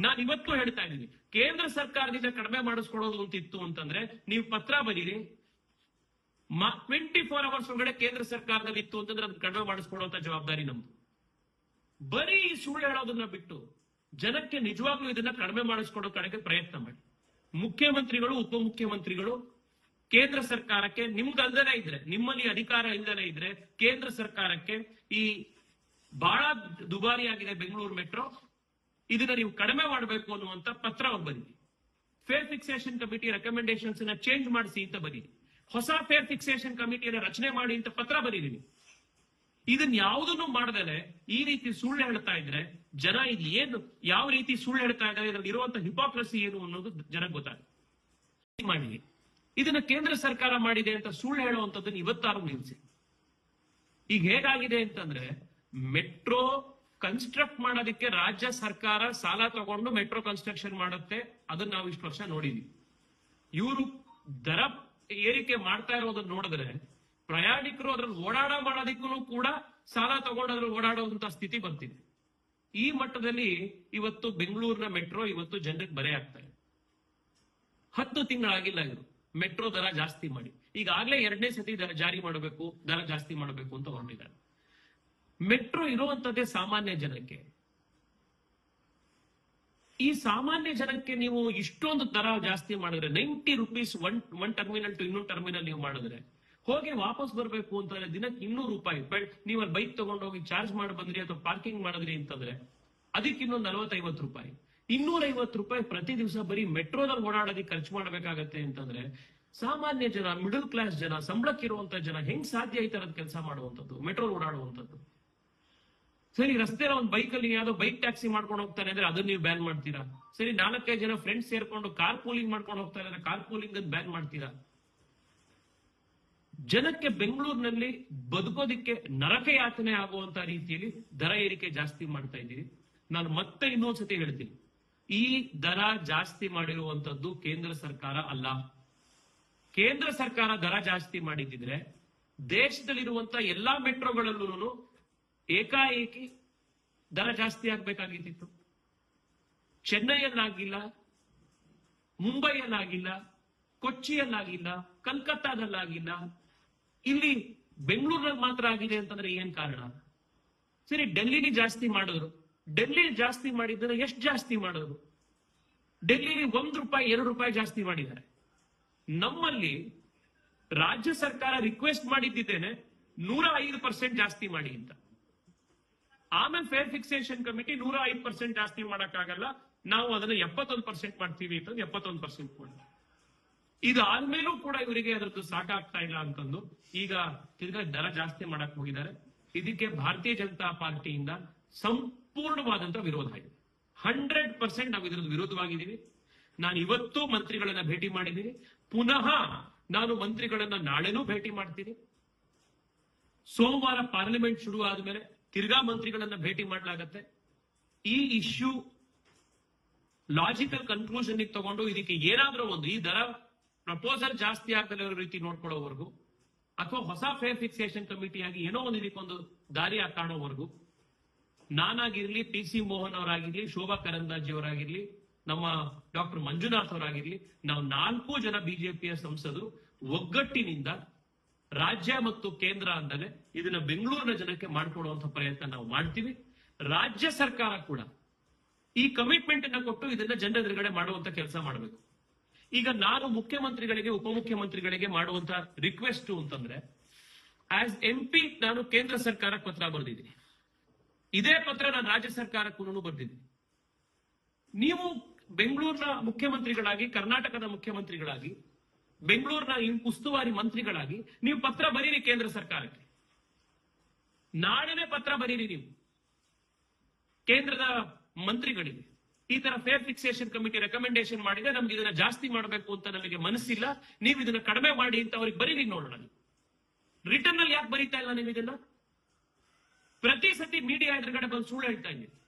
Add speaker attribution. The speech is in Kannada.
Speaker 1: ನಾನು ಇವತ್ತು ಹೇಳ್ತಾ ಇದ್ದೀನಿ. ಕೇಂದ್ರ ಸರ್ಕಾರದಿಂದ ಕಡಿಮೆ ಮಾಡಿಸ್ಕೊಡೋದು ಅಂತ ಇತ್ತು ಅಂತಂದ್ರೆ ನೀವು ಪತ್ರ ಬರೀರಿ. ಟ್ವೆಂಟಿ ಫೋರ್ ಅವರ್ಸ್ ಒಳಗಡೆ ಕೇಂದ್ರ ಸರ್ಕಾರದಲ್ಲಿ ಇತ್ತು ಅಂತಂದ್ರೆ ಅದನ್ನ ಕಡಿಮೆ ಮಾಡಿಸ್ಕೊಡುವಂತ ಜವಾಬ್ದಾರಿ ನಮ್ದು. ಬರೀ ಈ ಸುಳ್ಳು ಹೇಳೋದನ್ನ ಬಿಟ್ಟು ಜನಕ್ಕೆ ನಿಜವಾಗ್ಲೂ ಇದನ್ನ ಕಡಿಮೆ ಮಾಡಿಸ್ಕೊಡೋ ಕಡೆಗೆ ಪ್ರಯತ್ನ ಮಾಡಿ. ಮುಖ್ಯಮಂತ್ರಿಗಳು, ಉಪಮುಖ್ಯಮಂತ್ರಿಗಳು, ಕೇಂದ್ರ ಸರ್ಕಾರಕ್ಕೆ ನಿಮ್ಗಲ್ದನೇ ಇದ್ರೆ, ನಿಮ್ಮಲ್ಲಿ ಅಧಿಕಾರ ಇಲ್ದನೇ ಇದ್ರೆ ಕೇಂದ್ರ ಸರ್ಕಾರಕ್ಕೆ ಈ ಬಹಳ ದುಬಾರಿಯಾಗಿದೆ ಬೆಂಗಳೂರು ಮೆಟ್ರೋ. ಇದನ್ನ ನೀವು ಕಡಿಮೆ ಮಾಡಬೇಕು ಅನ್ನುವಂತ ಪತ್ರ ಬರೀರಿ fare fixation committee recommendations change ಮಾಡಿಸಿ ಅಂತ ಬರೀರಿ ಹೊಸ ಫೇರ್ ಫಿಕ್ಸೇಷನ್ ಕಮಿಟಿಯನ್ನು ರಚನೆ ಮಾಡಿ ಅಂತ ಪತ್ರ ಬರೀರಿ ಇದನ್ನ ಯಾವುದನ್ನು ಮಾಡದೇನೆ ಈ ರೀತಿ ಸುಳ್ಳು ಹೇಳ್ತಾ ಇದ್ರೆ ಜನ ಇದು ಏನು, ಯಾವ ರೀತಿ ಸುಳ್ಳು ಹೇಳ್ತಾ ಇದ್ದಾರೆ, ಇದರಲ್ಲಿ ಇರುವಂತ ಹಿಪಾಕ್ರಸಿ ಏನು ಅನ್ನೋದು ಜನಕ್ಕೆ ಗೊತ್ತಾಗುತ್ತೆ. ಮಾಡಿ ಇದನ್ನ ಕೇಂದ್ರ ಸರ್ಕಾರ ಮಾಡಿದೆ ಅಂತ ಸುಳ್ಳು ಹೇಳುವಂತದ್ದನ್ನ ಇವತ್ತಾರು ನಿಲ್ಸಿ. ಈಗ ಹೇಗಾಗಿದೆ ಅಂತಂದ್ರೆ, ಮೆಟ್ರೋ ಕನ್ಸ್ಟ್ರಕ್ಟ್ ಮಾಡೋದಕ್ಕೆ ರಾಜ್ಯ ಸರ್ಕಾರ ಸಾಲ ತಗೊಂಡು ಮೆಟ್ರೋ ಕನ್ಸ್ಟ್ರಕ್ಷನ್ ಮಾಡುತ್ತೆ. ಅದನ್ನ ನಾವು ಇಷ್ಟು ವರ್ಷ ನೋಡಿದ್ವಿ. ಇವರು ದರ ಏರಿಕೆ ಮಾಡ್ತಾ ಇರೋದನ್ನ ನೋಡಿದ್ರೆ ಪ್ರಯಾಣಿಕರು ಅದ್ರಲ್ಲಿ ಓಡಾಡ ಮಾಡೋದಕ್ಕೂ ಕೂಡ ಸಾಲ ತಗೊಂಡು ಅದ್ರಲ್ಲಿ ಓಡಾಡುವಂತ ಸ್ಥಿತಿ ಬರ್ತಿದೆ ಈ ಮಟ್ಟದಲ್ಲಿ ಇವತ್ತು ಬೆಂಗಳೂರಿನ ಮೆಟ್ರೋ ಇವತ್ತು ಜನರಿಗೆ ಬರೆ ಆಗ್ತಾ ಇದೆ ಹತ್ತು ತಿಂಗಳಾಗಿಲ್ಲ ಇವರು. ಮೆಟ್ರೋ ದರ ಜಾಸ್ತಿ ಮಾಡಿ. ಈಗಾಗಲೇ ಎರಡನೇ ಸತಿ ದರ ಜಾರಿ ಮಾಡಬೇಕು, ದರ ಜಾಸ್ತಿ ಮಾಡಬೇಕು ಅಂತ ಹೊರಟಿದ್ದಾರೆ. ಮೆಟ್ರೋ ಇರುವಂತದ್ದೇ ಸಾಮಾನ್ಯ ಜನಕ್ಕೆ. ಈ ಸಾಮಾನ್ಯ ಜನಕ್ಕೆ ನೀವು ಇಷ್ಟೊಂದು ದರ ಜಾಸ್ತಿ ಮಾಡಿದ್ರೆ ninety rupees one one terminal to ಇನ್ನೊಂದು ಟರ್ಮಿನಲ್ ನೀವು ಮಾಡಿದ್ರೆ, ಹೋಗಿ ವಾಪಸ್ ಬರಬೇಕು ಅಂತಂದ್ರೆ ದಿನಕ್ಕೆ ಇನ್ನೂರು ರೂಪಾಯಿ. ಬಟ್ ನೀವು ಅಲ್ಲಿ ಬೈಕ್ ತಗೊಂಡೋಗಿ ಚಾರ್ಜ್ ಮಾಡಿ ಬಂದ್ರಿ ಅಥವಾ ಪಾರ್ಕಿಂಗ್ ಮಾಡಿದ್ರಿ ಅಂತಂದ್ರೆ ಅದಕ್ಕೆ ಇನ್ನೊಂದು ನಲವತ್ತೈವತ್ತು ರೂಪಾಯಿ. ಇನ್ನೂರ ಐವತ್ತು ರೂಪಾಯಿ ಪ್ರತಿ ದಿವಸ ಬರೀ ಮೆಟ್ರೋದಲ್ಲಿ ಓಡಾಡೋದಕ್ಕೆ ಖರ್ಚು ಮಾಡಬೇಕಾಗತ್ತೆ ಅಂತಂದ್ರೆ ಸಾಮಾನ್ಯ ಜನ ಮಿಡಲ್ ಕ್ಲಾಸ್ ಜನ ಸಂಬಳಕ್ಕಿರುವಂತ ಜನ ಹೆಂಗ್ ಸಾಧ್ಯ ಈ ತರದ ಕೆಲಸ ಮಾಡುವಂತದ್ದು ಮೆಟ್ರೋ ಓಡಾಡುವಂತದ್ದು ಸರಿ, ರಸ್ತೆ ಒಂದು ಬೈಕ್ ಅಲ್ಲಿ ಯಾವ್ದೋ ಬೈಕ್ ಟ್ಯಾಕ್ಸಿ ಮಾಡ್ಕೊಂಡು ಹೋಗ್ತಾನೆ ಅಂದ್ರೆ ಅದನ್ನ ನೀವು ಬ್ಯಾನ್ ಮಾಡ್ತೀರಾ? ಸರಿ, ನಾಲ್ಕೈದು ಜನ ಫ್ರೆಂಡ್ಸ್ ಸೇರ್ಕೊಂಡು ಕಾರ್ ಪೂಲಿಂಗ್ ಮಾಡ್ಕೊಂಡು ಹೋಗ್ತಾರೆ ಅಂದ್ರೆ ಕಾರ್ ಪೂಲಿಂಗ್ ಬ್ಯಾನ್ ಮಾಡ್ತೀರಾ? ಜನಕ್ಕೆ ಬೆಂಗಳೂರಿನಲ್ಲಿ ಬದುಕೋದಿಕ್ಕೆ ನರಕ ಯಾತನೆ ಆಗುವಂತ ರೀತಿಯಲ್ಲಿ ದರ ಏರಿಕೆ ಜಾಸ್ತಿ ಮಾಡ್ತಾ ಇದ್ದೀರಿ. ನಾನು ಮತ್ತೆ ಇನ್ನೊಂದ್ಸತಿ ಹೇಳ್ತೀನಿ. ಈ ದರ ಜಾಸ್ತಿ ಮಾಡಿರುವಂತದ್ದು ಕೇಂದ್ರ ಸರ್ಕಾರ ಅಲ್ಲ. ಕೇಂದ್ರ ಸರ್ಕಾರ ದರ ಜಾಸ್ತಿ ಮಾಡಿದ್ದಿದ್ರೆ ದೇಶದಲ್ಲಿರುವಂತ ಎಲ್ಲಾ ಮೆಟ್ರೋಗಳಲ್ಲೂ ಏಕಾಏಕಿ ದರ ಜಾಸ್ತಿ ಆಗ್ಬೇಕಾಗಿದ್ದಿತ್ತು. ಚೆನ್ನೈಯಲ್ಲಾಗಿಲ್ಲ ಮುಂಬೈಯಲ್ಲಾಗಿಲ್ಲ ಕೊಚ್ಚಿಯಲ್ಲಾಗಿಲ್ಲ ಕಲ್ಕತ್ತಾದಲ್ಲಾಗಿಲ್ಲ. ಇಲ್ಲಿ ಬೆಂಗಳೂರಿನಲ್ಲಿ ಮಾತ್ರ ಆಗಿದೆ ಅಂತಂದ್ರೆ ಏನ್ ಕಾರಣ? ಸರಿ, ಡೆಲ್ಲಿಲಿ ಜಾಸ್ತಿ ಮಾಡಿದ್ರು. ಡೆಲ್ಲಿ ಜಾಸ್ತಿ ಮಾಡಿದ್ರೆ ಎಷ್ಟು ಜಾಸ್ತಿ ಮಾಡಿದ್ರು? ಡೆಲ್ಲಿಲಿ ಒಂದ್ ರೂಪಾಯಿ, ಎರಡು ರೂಪಾಯಿ ಜಾಸ್ತಿ ಮಾಡಿದ್ದಾರೆ. ನಮ್ಮಲ್ಲಿ ರಾಜ್ಯ ಸರ್ಕಾರ ರಿಕ್ವೆಸ್ಟ್ ಮಾಡಿದ್ದೇನೆ ನೂರ ಐದು ಪರ್ಸೆಂಟ್ ಜಾಸ್ತಿ ಮಾಡಿ ಅಂತ. ಆಮೇಲೆ ಫೇರ್ ಫಿಕ್ಸೇಷನ್ ಕಮಿಟಿ ನೂರ ಐದು ಪರ್ಸೆಂಟ್ ಜಾಸ್ತಿ ಮಾಡಕ್ಕಾಗಲ್ಲ. ನಾವು ಅದನ್ನ ಎಪ್ಪತ್ತೊಂದು ಪರ್ಸೆಂಟ್ ಮಾಡ್ತೀವಿ ಅಂತ ಎಪ್ಪತ್ತೊಂದು ಪರ್ಸೆಂಟ್ ಇದು ಆದ್ಮೇಲೂ ಕೂಡ ಇವರಿಗೆ ಅದ್ರದ್ದು ಸಾಕಾಗ್ತಾ ಇಲ್ಲ ಅಂತಂದು ಈಗ ತಿರ್ಗಾ ದರ ಜಾಸ್ತಿ ಮಾಡಕ್ ಹೋಗಿದ್ದಾರೆ. ಇದಕ್ಕೆ ಭಾರತೀಯ ಜನತಾ ಪಾರ್ಟಿಯಿಂದ ಸಂಪೂರ್ಣವಾದಂತ ವಿರೋಧ ಇದೆ. ಹಂಡ್ರೆಡ್ ಪರ್ಸೆಂಟ್ ನಾವು ಇದ್ರದ್ದು ವಿರೋಧವಾಗಿದ್ದೀವಿ. ನಾನು ಇವತ್ತು ಮಂತ್ರಿಗಳನ್ನ ಭೇಟಿ ಮಾಡಿದ್ದೀನಿ. ಪುನಃ ನಾನು ಮಂತ್ರಿಗಳನ್ನ ನಾಳೆನೂ ಭೇಟಿ ಮಾಡ್ತೀನಿ. ಸೋಮವಾರ ಪಾರ್ಲಿಮೆಂಟ್ ಶುರು ಆದ್ಮೇಲೆ ತಿರ್ಗಾ ಮಂತ್ರಿಗಳನ್ನ ಭೇಟಿ ಮಾಡಲಾಗತ್ತೆ. ಈ ಇಶ್ಯೂ ಲಾಜಿಕಲ್ ಕನ್ಕ್ಲೂಷನ್ ತಗೊಂಡು ಇದಕ್ಕೆ ಏನಾದ್ರೂ ಒಂದು, ಈ ದರ ಪ್ರಪೋಸಲ್ ಜಾಸ್ತಿ ಆಗದಲ್ಲ ರೀತಿ ನೋಡ್ಕೊಳ್ಳೋವರೆಗೂ, ಅಥವಾ ಹೊಸ ಫೇರ್ ಫಿಕ್ಸೇಷನ್ ಕಮಿಟಿಯಾಗಿ ಏನೋ ಒಂದು ಇದಕ್ಕೊಂದು ದಾರಿ ಕಾಣೋವರೆಗೂ ನಾನಾಗಿರ್ಲಿ ಪಿ ಸಿ ಮೋಹನ್ ಅವರಾಗಿರ್ಲಿ, ಶೋಭಾ ಕರಂದಾಜ್ ಅವರಾಗಿರ್ಲಿ, ನಮ್ಮ ಡಾಕ್ಟರ್ ಮಂಜುನಾಥ್ ಅವರಾಗಿರ್ಲಿ, ನಾವು ನಾಲ್ಕು ಜನ ಬಿಜೆಪಿಯ ಸಂಸದರು ಒಗ್ಗಟ್ಟಿನಿಂದ ರಾಜ್ಯ ಮತ್ತು ಕೇಂದ್ರ ಅಂದರೆ ಇದನ್ನ ಬೆಂಗಳೂರಿನ ಜನಕ್ಕೆ ಮಾಡಿಕೊಡುವಂತ ಪ್ರಯತ್ನ ನಾವು ಮಾಡ್ತೀವಿ. ರಾಜ್ಯ ಸರ್ಕಾರ ಕೂಡ ಈ ಕಮಿಟ್ಮೆಂಟ್ ಅನ್ನ ಕೊಟ್ಟು ಇದನ್ನ ಜನರ ಎದುರುಗಡೆ ಮಾಡುವಂತ ಕೆಲಸ ಮಾಡಬೇಕು. ಈಗ ನಾನು ಮುಖ್ಯಮಂತ್ರಿಗಳಿಗೆ, ಉಪಮುಖ್ಯಮಂತ್ರಿಗಳಿಗೆ ಮಾಡುವಂತ ರಿಕ್ವೆಸ್ಟ್ ಅಂತಂದ್ರೆ ಆಸ್ ಎಂ ಪಿ ನಾನು ಕೇಂದ್ರ ಸರ್ಕಾರಕ್ಕೆ ಪತ್ರ ಬರೆದಿದ್ದೀನಿ. ಇದೇ ಪತ್ರ ನಾನು ರಾಜ್ಯ ಸರ್ಕಾರಕ್ಕೂ ಬರೆದಿದ್ದೀನಿ. ನೀವು ಬೆಂಗಳೂರಿನ ಮುಖ್ಯಮಂತ್ರಿಗಳಾಗಿ, ಕರ್ನಾಟಕದ ಮುಖ್ಯಮಂತ್ರಿಗಳಾಗಿ ಬೆಂಗಳೂರಿನ ಉಸ್ತುವಾರಿ ಮಂತ್ರಿಗಳಾಗಿ ನೀವು ಪತ್ರ ಬರೀರಿ ಕೇಂದ್ರ ಸರ್ಕಾರಕ್ಕೆ. ನಾಳೆನೆ ಪತ್ರ ಬರೀರಿ ನೀವು. ಕೇಂದ್ರದ ಮಂತ್ರಿಗಳಿಗೆ. ಈ ತರ ಫೇರ್ ಫಿಕ್ಸೇಷನ್ ಕಮಿಟಿ ರೆಕಮೆಂಡೇಶನ್ ಮಾಡಿದೆ ನಮ್ಗೆ ಇದನ್ನ ಜಾಸ್ತಿ ಮಾಡಬೇಕು ಅಂತ ನಮಗೆ ಮನಸ್ಸಿಲ್ಲ. ನೀವು ಇದನ್ನ ಕಡಿಮೆ ಮಾಡಿ ಅಂತ ಅವ್ರಿಗೆ ಬರೀರಿ ನೋಡೋಣ ರಿಟರ್ನ್ ಅಲ್ಲಿ ಯಾಕೆ ಬರೀತಾ ಇಲ್ಲ ನೀವು ಇದನ್ನ? ಪ್ರತಿ ಸತಿ ಮೀಡಿಯಾ ಎದುರುಗಡೆ ಬಂದು ಸುಳ್ಳು ಹೇಳ್ತಾ ಇದ್ದೀವಿ